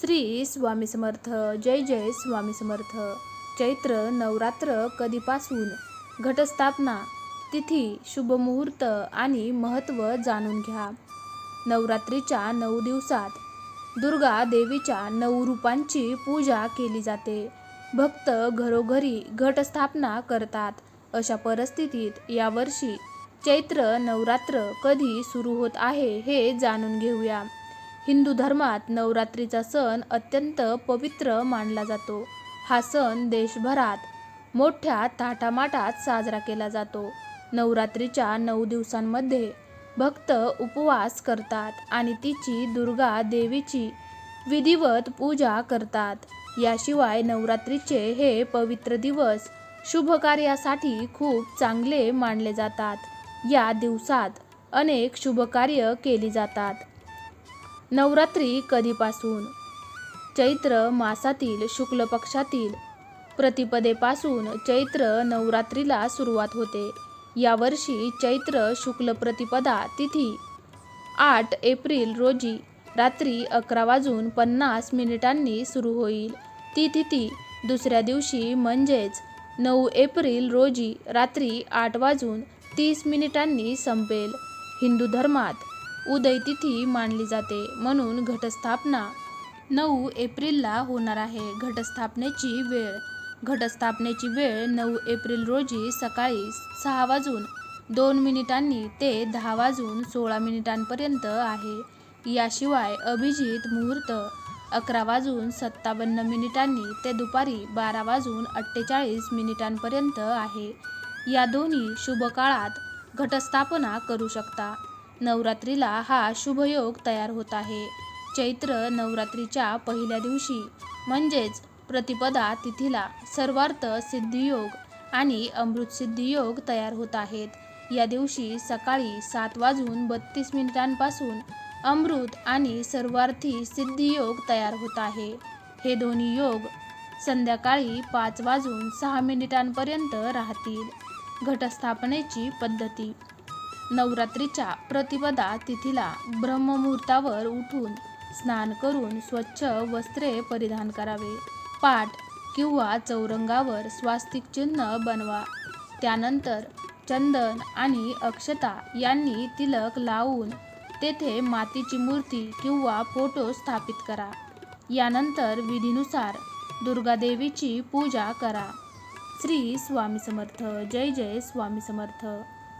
श्री स्वामी समर्थ जय जय स्वामी समर्थ. चैत्र नवरात्र कधीपासून घटस्थापना तिथी शुभमुहूर्त आणि महत्त्व जाणून घ्या. नवरात्रीच्या नऊ दिवसात दुर्गा देवीच्या नऊ रूपांची पूजा केली जाते. भक्त घरोघरी घटस्थापना करतात. अशा परिस्थितीत यावर्षी चैत्र नवरात्र कधी सुरू होत आहे हे जाणून घेऊया. हिंदू धर्मात नवरात्रीचा सण अत्यंत पवित्र मानला जातो. हा सण देशभरात मोठ्या थाटामाटात साजरा केला जातो. नवरात्रीच्या नऊ दिवसांमध्ये भक्त उपवास करतात आणि तिची दुर्गा देवीची विधिवत पूजा करतात. याशिवाय नवरात्रीचे हे पवित्र दिवस शुभ कार्यासाठी खूप चांगले मानले जातात. या दिवसात अनेक शुभकार्य केली जातात. नवरात्री कधीपासून? चैत्र मासातील शुक्ल पक्षातील प्रतिपदेपासून चैत्र नवरात्रीला सुरुवात होते. यावर्षी चैत्र शुक्ल प्रतिपदा तिथी आठ एप्रिल रोजी रात्री अकरा वाजून पन्नास मिनिटांनी सुरू होईल. ती तिथी दुसऱ्या दिवशी म्हणजेच नऊ एप्रिल रोजी रात्री आठ वाजून तीस मिनिटांनी संपेल. हिंदू धर्मात उदयतिथी मानली जाते म्हणून घटस्थापना नऊ एप्रिलला होणार आहे. घटस्थापनेची वेळ. घटस्थापनेची वेळ नऊ एप्रिल रोजी सकाळी सहा वाजून दोन मिनिटांनी ते दहा वाजून सोळा मिनिटांपर्यंत आहे. याशिवाय अभिजित मुहूर्त अकरा वाजून सत्तावन्न मिनिटांनी ते दुपारी बारा वाजून अठ्ठेचाळीस मिनिटांपर्यंत आहे. या दोन्ही शुभ काळात घटस्थापना करू शकता. नवरात्रीला हा शुभयोग तयार होत आहे. चैत्र नवरात्रीच्या पहिल्या दिवशी म्हणजेच प्रतिपदा तिथीला सर्वार्थ सिद्धियोग आणि अमृतसिद्धियोग तयार होत आहेत. या दिवशी सकाळी सात वाजून बत्तीस मिनिटांपासून अमृत आणि सर्वार्थी सिद्धियोग तयार होत आहे. हे दोन्ही योग संध्याकाळी पाच वाजून सहा मिनिटांपर्यंत राहतील. घटस्थापनेची पद्धती नवरात्रीच्या प्रतिपदा तिथीला ब्रह्ममुहूर्तावर उठून स्नान करून स्वच्छ वस्त्रे परिधान करावे. पाठ किंवा चौरंगावर स्वास्तिक चिन्ह बनवा. त्यानंतर चंदन आणि अक्षता यांनी तिलक लावून तेथे मातीची मूर्ती किंवा फोटो स्थापित करा. यानंतर विधीनुसार दुर्गादेवीची पूजा करा. श्री स्वामी समर्थ. जय जय स्वामी समर्थ.